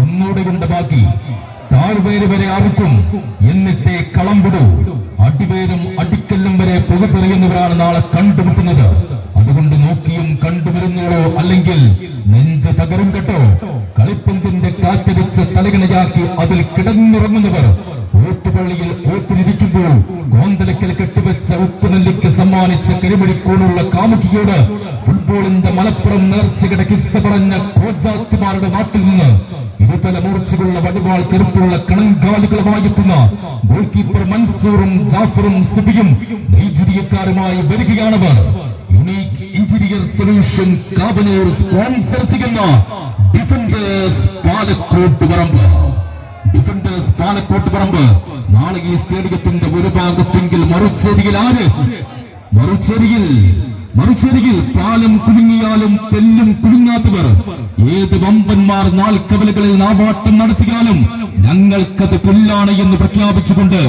ഒന്നൂടെ കൊണ്ട് ബാക്കി താഴ്വേര് വരെ ആർക്കും എന്നിട്ടേ കളം വിടൂ അടിവേരും അടിക്കല്ലും വരെ പുകുതെറിയുന്നവരാണ് നാളെ കണ്ടുമുട്ടുന്നത്. അതുകൊണ്ട് നോക്കിയും കണ്ടുവരുന്നോളോ അല്ലെങ്കിൽ നെഞ്ച് തകരും കേട്ടോ. കളിപ്പന്തിന്റെ കാറ്റടിച്ച് തലകണയാക്കി അതിൽ കിടന്നുറങ്ങുന്നവർ ഓട്ടുപള്ളിയിൽ ഓത്തിരിക്കുമ്പോൾ ഗോന്തലക്കൽ കെട്ടിവെച്ച ഉപ്പുനെല്ലിക്ക് സമ്മാനിച്ച കരിമണിക്കോണുള്ള കാമുകിയോട് ഫുട്ബോളിന്റെ മലപ്പുറം നേർച്ചയുടെ കിസ് പറഞ്ഞ കോജാത്തിമാരുടെ നാട്ടിൽ നിന്ന് ഇരുതല മൂർച്ചകളുള്ള വടിവാൾ കരുത്തുള്ള കണങ്കാലുകളുമായി എത്തുന്ന ഗോൾ കീപ്പർ മൻസൂറും ജാഫറും സുബിയും നൈജീരിയക്കാരുമായി വരികയാണവർ. Unique interior solution Kabanoor sponsor ചെയ്യുന്ന ഡിഫൻഡേഴ്സ് പാലക്കോട്ട് പറമ്പ്. ഡിഫൻഡേഴ്സ് പാലക്കോട്ട് പറമ്പ്. നാളെ ഈ സ്റ്റേഡിയത്തിന്റെ ഒരു ഭാഗത്തെങ്കിൽ മറുചേരിയിൽ ആര്? മറുചേരിയിൽ മറുചേരിയിൽ പാലം കുലുങ്ങിയാലും തെല്ലും കുലുങ്ങാത്തവർ ഏത് വമ്പന്മാർ നാൽക്കവലകളിൽ നാവാട്ടം നടത്തിയാലും ഞങ്ങൾക്കത് കൊല്ലാണ് എന്ന് പ്രഖ്യാപിച്ചുകൊണ്ട്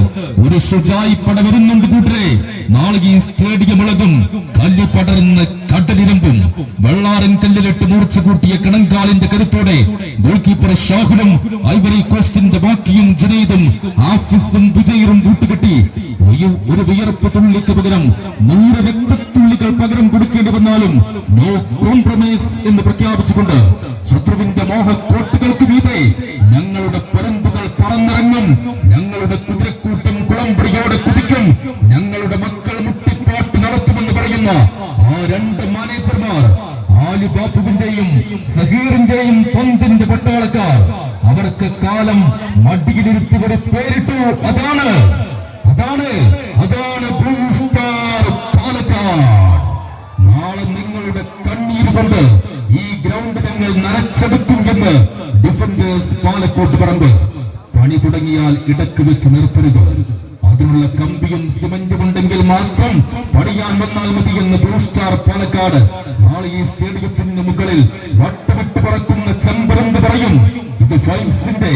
ഒരു ഷുജായി പട വരുന്നുണ്ട് കൂട്ടരെ. നാളെ ഈ സ്റ്റേഡിയം ഇളകും. കല്ല് പടർന്ന് കടലിരമ്പും വെള്ളാരൻ കല്ലിലിട്ട് മൂർച്ച കൂട്ടിയ കണങ്കാലിന്റെ കരുത്തോടെ ഗോൾ കീപ്പർ ഷാഹുലും ഐവറി കോസ്റ്റിന്റെ ബാക്കിയും ജുനൈദും ആഫീസും വിജയറും കൂട്ടുകെട്ടി. ഒരു- വിയർപ്പ് തുള്ളിക്ക് പകരം നൂറ് കൊടുക്കേണ്ടി വന്നാലും നോ കോംപ്രമൈസ് എന്ന് പ്രഖ്യാപിച്ചുകൊണ്ട് ശത്രുവിന്റെ മോഹക്കോട്ടുകൾക്ക് മീതെ ഞങ്ങളുടെ പറമ്പുകൾ പറന്നിറങ്ങും ഞങ്ങളുടെ കുതിരക്കൂട്ടം കുളമ്പടിയോടെ കുതിക്കും ഞങ്ങളുടെ മക്കൾ മുട്ടിപ്പാട്ട് നടത്തുമെന്ന് പറയുന്ന ആ രണ്ട് മാനേജർമാർ ആലുബാപ്പുവിന്റെയും സഹീറിന്റെയും പന്തിന്റെ പട്ടാളക്കാർ അവർക്ക് കാലം മടിയിലിരുത്തി ഒരു പേരിട്ടു. അതാണ് നിങ്ങളുടെ കണ്ണീര് കൊണ്ട് ഈ ഗ്രൗണ്ട് ഞങ്ങൾ നനച്ചെടുക്കും എന്ന് ഡിഫൻഡേഴ്സ് പാലക്കോട്ട് പറമ്പ്. പണി തുടങ്ങിയാൽ ഇടയ്ക്ക് വെച്ച് നിർത്തരുത്. അതിനുള്ള കമ്പിയും സിമന്റും ഉണ്ടെങ്കിൽ മാത്രം പണിയാൻ വന്നാൽ മതി എന്ന് ബ്ലൂ സ്റ്റാർ പാലക്കാട് നാളെ ഈ സ്റ്റേഡിയത്തിന് മുകളിൽ വട്ടമിട്ട് പറക്കുന്ന ചെമ്പറന്ത് പറയും. ഇത് ഫൈൻസിന്റെ